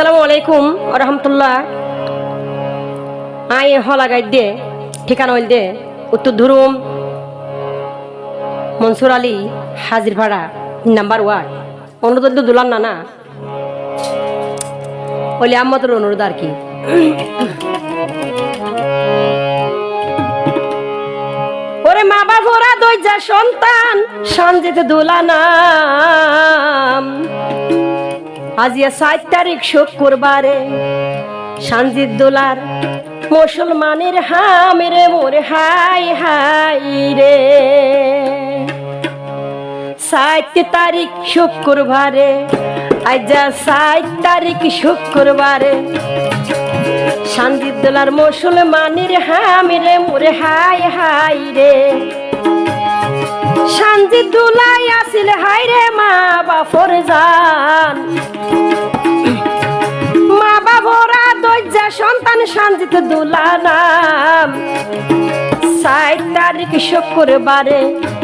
আসসালামু আলাইকুম রহমতুল্লাহ। আই হলা গাইড দে, ঠিকানা হইল দে, উত্তর ধরুম, মনসুর আলী, হাজির ভাড়া, নাম্বার ওয়ার্ড অনুরোধ তো দুলাম না না বলি আমাদের অনুরোধ আর কি। ওরে মা বাবরা দইজা সন্তান, সঞ্জিত দুলানাম আজিয়া সাত তারিখ শুক্রবারে সঞ্জিত দোলার মুসলমানের হামেরে মোরে হাই হাই রে। সাত তারিখ শুক্রবারে, আজা সাত তারিখ শুক্রবারে সঞ্জিত দোলার মুসলমানের হামেরে মোরে হাই হাই রে। সঞ্জিত দুলাই আসিল হাই রে মা বাপর জান। মা বাবরা দজ্জা সন্তান সঞ্জিত দুলা নাম। সাত তারিখ শুক্রবারে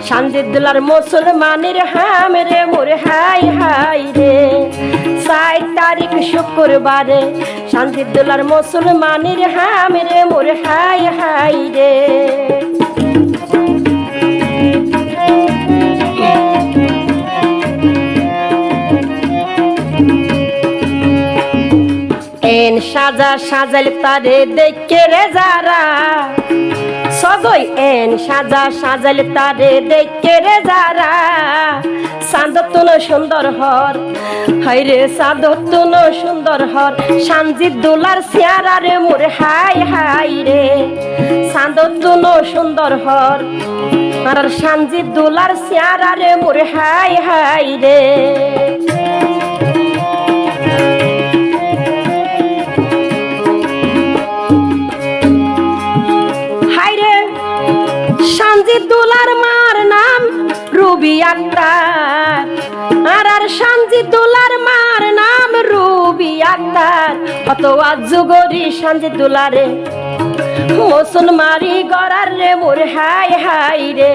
সঞ্জিত দুলার মুসলমানের হামেরে মোরে হাই হাই রে। সাত তারিখ শুক্রবারে সঞ্জিত দুলার মুসলমানের হামেরে মোরে হাই হাই রে। এন সাজা সাজাল তারে দেখে রে যারা। সগই এন সাজা সাজাল তারে দেখে রে যারা। চাঁদতুন সুন্দর হর হাইরে চাঁদতুন সুন্দর হর। সানজিদ দোলার চেয়ারারে মোরে হাই হাই রে। চাঁদতুন সুন্দর হর, আর সানজিদ দোলার চেয়ারারে মোরে হাই হাই রে। সঞ্জিত দুলার মার নাম রুবি আক্তার। আর আর সঞ্জিত দুলার মার নাম রুবি আক্তার। অত আজুগরি সঞ্জিত দুলারে মুসলমারি গড়ার রে মোর হাই হাই রে।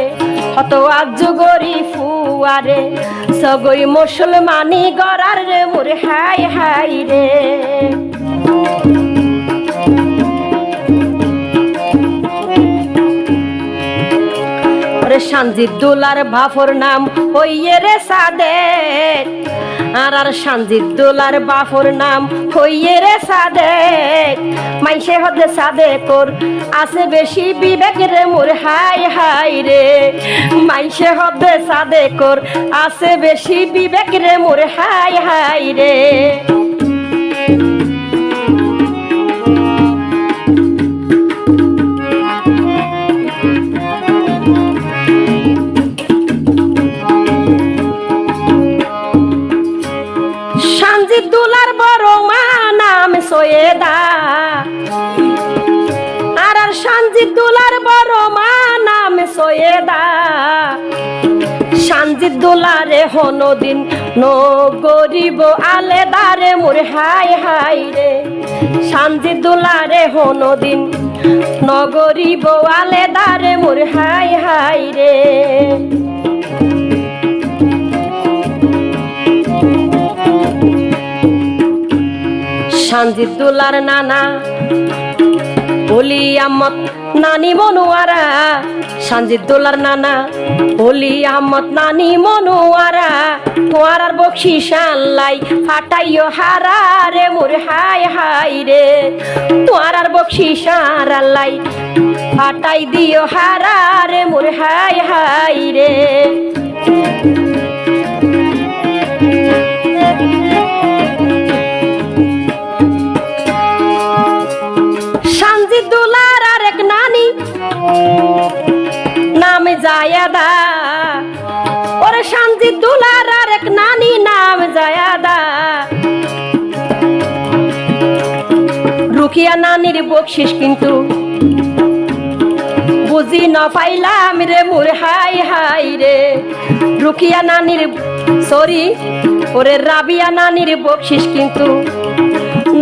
অত আজুগরি ফুয়ারে, সগই মুসলমানি গড়ার রে মোর হাই হাই রে। সঞ্জিত দোলার বাফর নাম হইয়ে রে সাদের আর আর সঞ্জিত দোলার বাফর নাম হইয়ে রে সাদের মাইসে হদে সাদে কর আছে বেশি বিবেক রে মোর হাই হাই রে। মাইসে হদে সাদে কর আছে বেশি বিবেক রে মোর হাই হাই রে। সৈয়দা আর আর সঞ্জিত দুলার বড় মা নাম সৈয়দা। সঞ্জিত দুলারে হনদিন নো গরিব আলেদারে মোরে হাই হাই রে। সঞ্জিত দুলারে হনদিন নগরিব আলেদারে মোরে হাই হাই রে। সঞ্জিত দুলার নানা বলি আহমদ নানি মনুয়ারা। সঞ্জিত দোলার নানা বলি আহমদ নানি মনুয়ারা। তোয়ারার বক্সি শানলাই ফাটাইও হারা রে মোর হাই হাই রে। তোয়ারার বক্সি সারালাই ফাটাই দিও হারা রে মোর হাই হাই রে। রুকিয়া নানির বকশিস কিন্তু। বুঝি ন পাইলাম রে মোর হাই হাই রে। রুকিয়া নানির সরি ওরে রাবিয়া নানির বকশিস কিন্তু।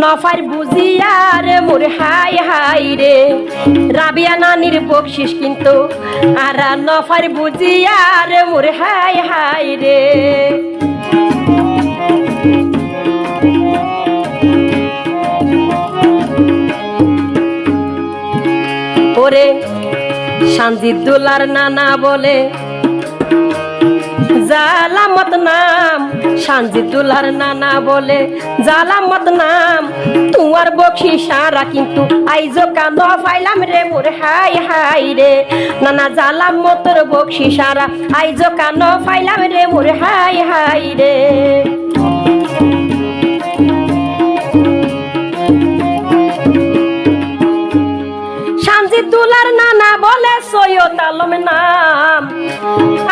নফার বুঝিয়া রে মোর হাই হাই রে। রাবিয়া নানির বকশিস কিন্তু। আর নফার বুঝিয়া রে মোর হাই হাই রে। ওরে সানজিদুল্লার নানা বলে, জালামত নাম সানজিদুল্লার নানা বলে, জালামত নাম, তোমার বখি সারা কিন্তু আইজো কান ফাইলাম রে মোর, হাই হাই রে। নানা জালামতর বখি সারা, আইজো কান ফাইলাম রে মোর, হাই হাই রে। সানজিদুল্লার নানা বলে সৈয়দ আলম নাম।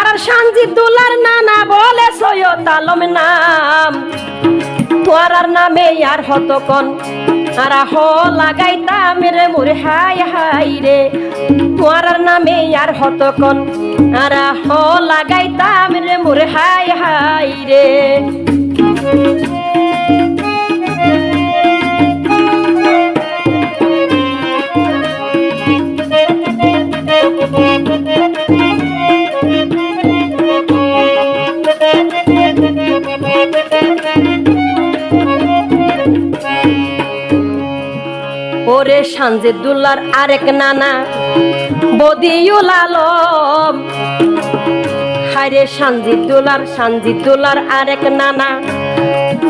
আর সানজিদুল্লার নানা বলে সৈয়দ আলম নাম। তোয়ার নামে আর হতকন আর হ লাগাইতাম রে মোরে হাই হাই রে। তোয়ার নামে আর হতকন আর হ লাগাইতাম রে মোরে হাই হাই রে। সানজিদুল্লার আরেক নানা, বদিউল আলম। হায়রে সানজিদুল্লার সানজিদুল্লার আরেক নানা,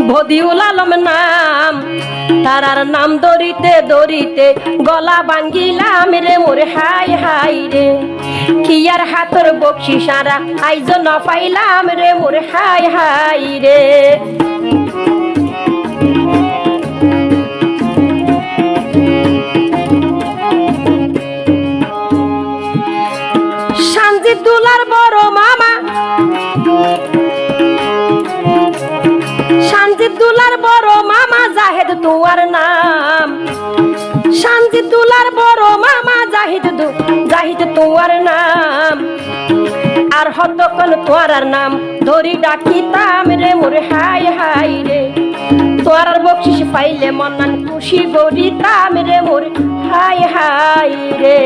বদিউল আলম নাম। তারার নাম দরিতে দরিতে গলা বাঙ্গিলাম রে মোরে হাই হাই রে। কিয়ার হাতর বকশি সারা আইজ ন পাইলাম রে মোরে হাই হাই রে। সানজিদুল্লার বড় মামা। সানজিদুল্লার বড় মামা, জাহেদ তোমার নাম। সানজিদুল্লার বড় মামা, জাহিদ জাহিদ তোমার নাম। আর হতকন তোয়ার নাম, ধরি ডাকিতাম রে মোরে হাই হাই রে। তোয়ার বকশিস পাইলে মনান খুশি গরিতাম রে মোরে হাই হাই রে।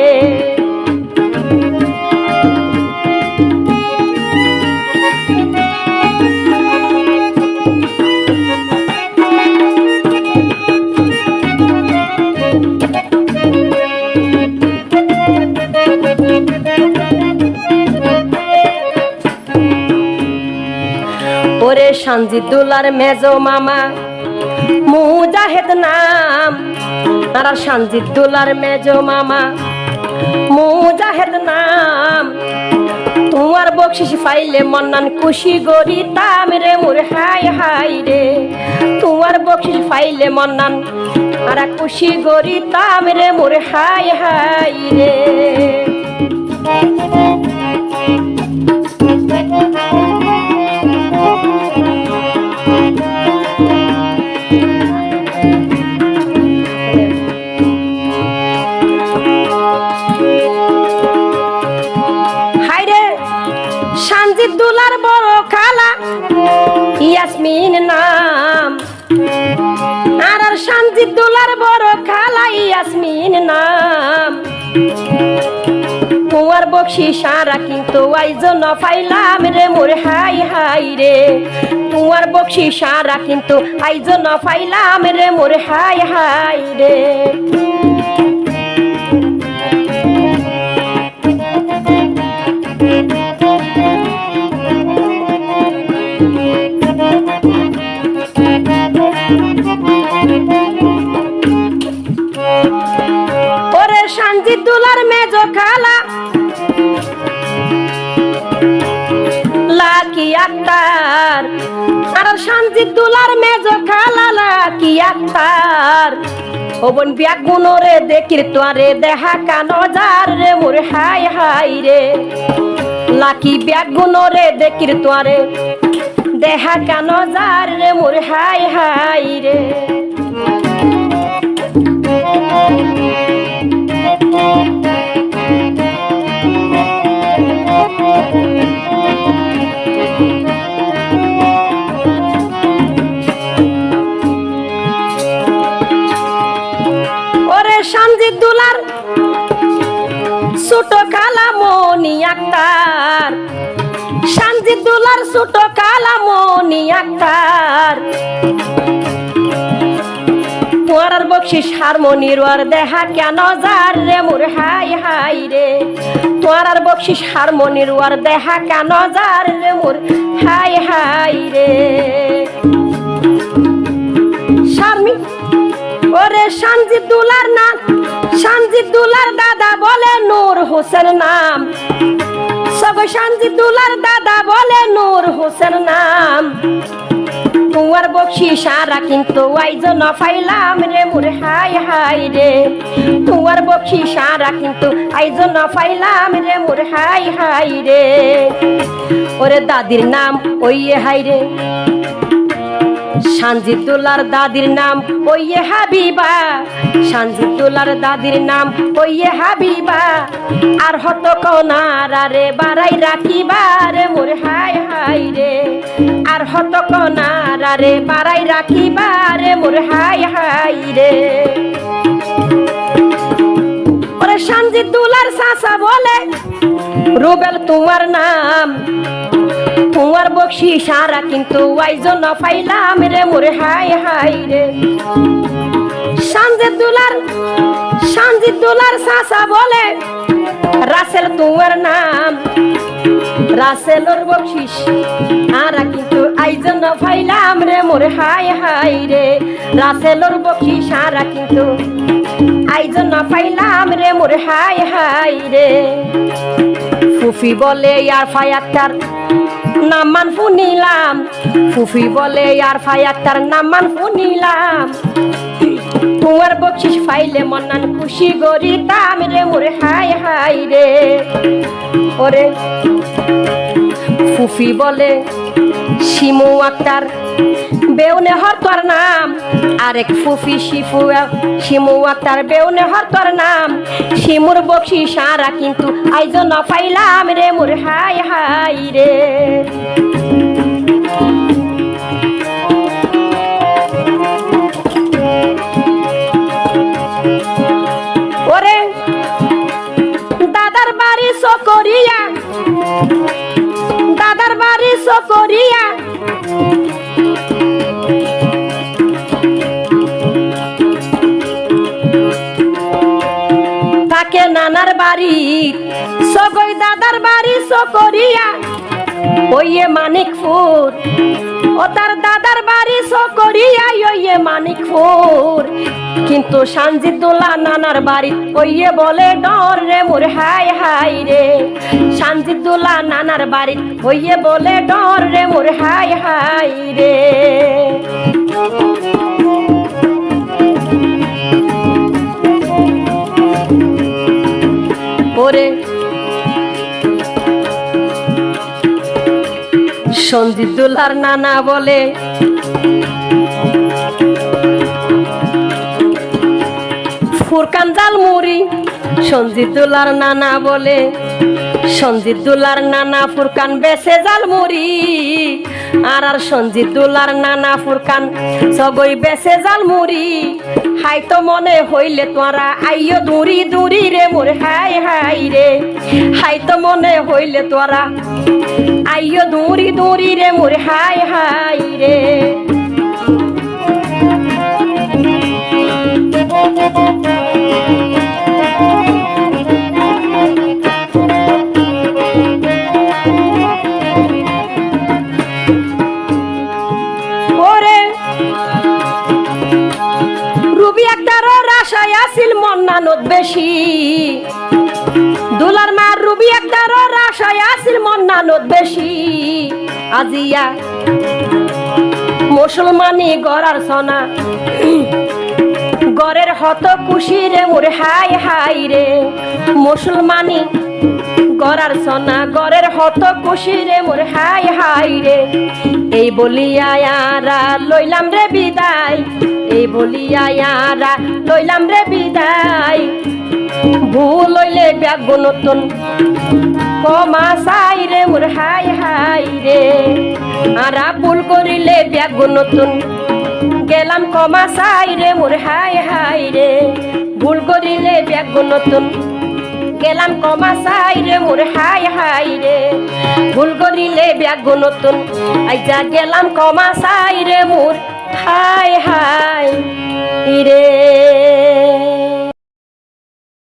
সানজিদুল্লার মেজো মামা। মুজাহেদ নাম, তারা সানজিদুল্লার মেজো মামা। মুজাহেদ নাম, তোমার বকশিস পাইলে মন্নান খুশি গরি তাম রে মোর হাই হাই রে। তোমার বকশিস পাইলে মন্নান আর খুশি গরি তাম রে মোর হাই হাই রে। হাইরে ইয়াসমিন নাম। আর আর সানজিদুল্লার বড় খালা ইয়াসমিন নাম। তোমার বকশি সারা কিন্তু আইজ ন পাইলাম রে মোর হাই হাই রে। তোমার বকশি সারা কিন্তু আইজ ন পাইলাম রে মোর হাই হাই রে। সানজিদুল্লার মেজো খালা লাকি আক্তার ওবন বিয়াক গুণরে দেখির তোয়ারে দেহা কানো যার রে, মোর হাই হাই রে। লাকি ব্যাগ গুণরে দেখির তোয়ারে দেহা কানো যার রে, মোর হাই হাই রে। ওরে সানজিদুলার ছোট কালা মনি আক্তার সানজিদুলার ছোট কালা মনি আক্তার হারমোনির ওর দেহা কেন যার রে মোর হাই হাই রে? তোমার ওর দেহা কেন যার রে মোর হাই হাই রে? শারমি ওরে সানজিদ দুলার নাম সানজিদ দুলার দাদা বলে নূর হোসেন নাম। সব সানজিদ দুলার দাদা বলে নূর হোসেন নাম। তোমার বকশি সারা কিন্তু আইজন ফাইলাম রে মোরে হাই হাই রে। তোমার বকশি সারা কিন্তু আইজন ফাইলাম রে মোরে হাই হাই রে। ওরে দাদির নাম ওই হাই রে। সানজিদুল্লার দাদির নাম, ওইয়ে হাবিবা। সানজিদুল্লার দাদির নাম, ওইয়ে হাবিবা। আর হত কনারা রে বাড়াই রাখিবা রে মোর হাই হাই রে। আর হত কনারা রে বাড়াই রাখিবা রে মোর হাই হাই রে। ওরে সানজিদুল্লার সাসা বলে রুবেল তোমার নাম। তোমার বকশি সারা কিন্তু আইজন ফাইলাম রে মোরে হাই হাই রে। সানজে দুলার সানজি দুলার সাসা বলে, রাসেল তোমার নাম। রাসেলর বকশিস আরা কিন্তু আইজন ফাইলাম রে মোরে হাই হাই রে। রাসেলর বকশিস আরা কিন্তু আইজন ফাইলাম রে মোরে হাই হাই রে। ফুফি বলে আর ফায়াক্তার নামান ফুনিলাম। ফুফি বলে আর ফায়াক্তার নামান ফুনিলাম। তোমার বকশিস ফাইলে মনান খুশি গরি তাম রে মোরে হাই হাই রে। ওরে, ফুফি বলে, শিমু আক্তার বেউনে হর তোর নাম। আরেক ফুফি শিফু শিমু আক্তার বেউনে হর তোর নাম। শিমুর বকশি সারা কিন্তু আইজন পাইলাম রে মোর হাই হাই রে। মানিকপুর ও তার দাদার বাড়ি সকরিয়া ওইয়ে মানিকপুর। কিন্তু সানজিদুল্লাহ নানার বাড়ি ওইয়ে বলে, ডর রে মোর, হাই হাই রে। সানজিদুল্লাহ নানার বাড়ি ওইয়ে বলে, ডর রে মোর, হাই হাই রে। ওরে সঞ্জিদুল্লার নানা বলে। ফুরকান জাল মুড়ি সঞ্জিদুল্লার নানা বলে। সঞ্জিদুল্লার নানা ফুরকান বেসে জাল মুড়ি আর আর সঞ্জিদুল্লার নানা ফুরকান সগই বেসে জাল মুড়ি হাই তো মনে হইলে তোরা আইও দূরি দূরি রে মোর, হাই হাই রে। হাই তো মনে হইলে তোরা আইও দূরি দূরি রে মোর হাই হাই রে। রুবি একটারও রাশায় আসিল মন্নানত বেশি। দুলার মার রুবি একটারও রাশায় আসিল মন্নানত বেশি। আজিয়া মুসলমানি গড়ার সনা। গড়ের হত খুশি রে মোরে হাই হাই রে। মুসলমানি গড়ার সনা, গড়ের হত খুশি রে মোর হাই হাই রে। এই বলিয়া ইয়ারা লইলাম রে বিদায়। এই বলিয়া ইয়ারা লইলাম রে বিদায়। ভুল হইলে ব্যাগ নতুন। কমা সাই রে মোর হাই হাই রে। আরা ভুল করিলে ব্যাগ নতুন। গেলাম কমা সাই রে মোর হাই হাই রে। ভুল করিলে ব্যাগ নতুন। গেলাম কমা সাই রে মোর হাই হাই রে। ভুল করিলে ব্যাগ নতুন। আইজা গেলাম কমা সাই রে মোর হাই হাই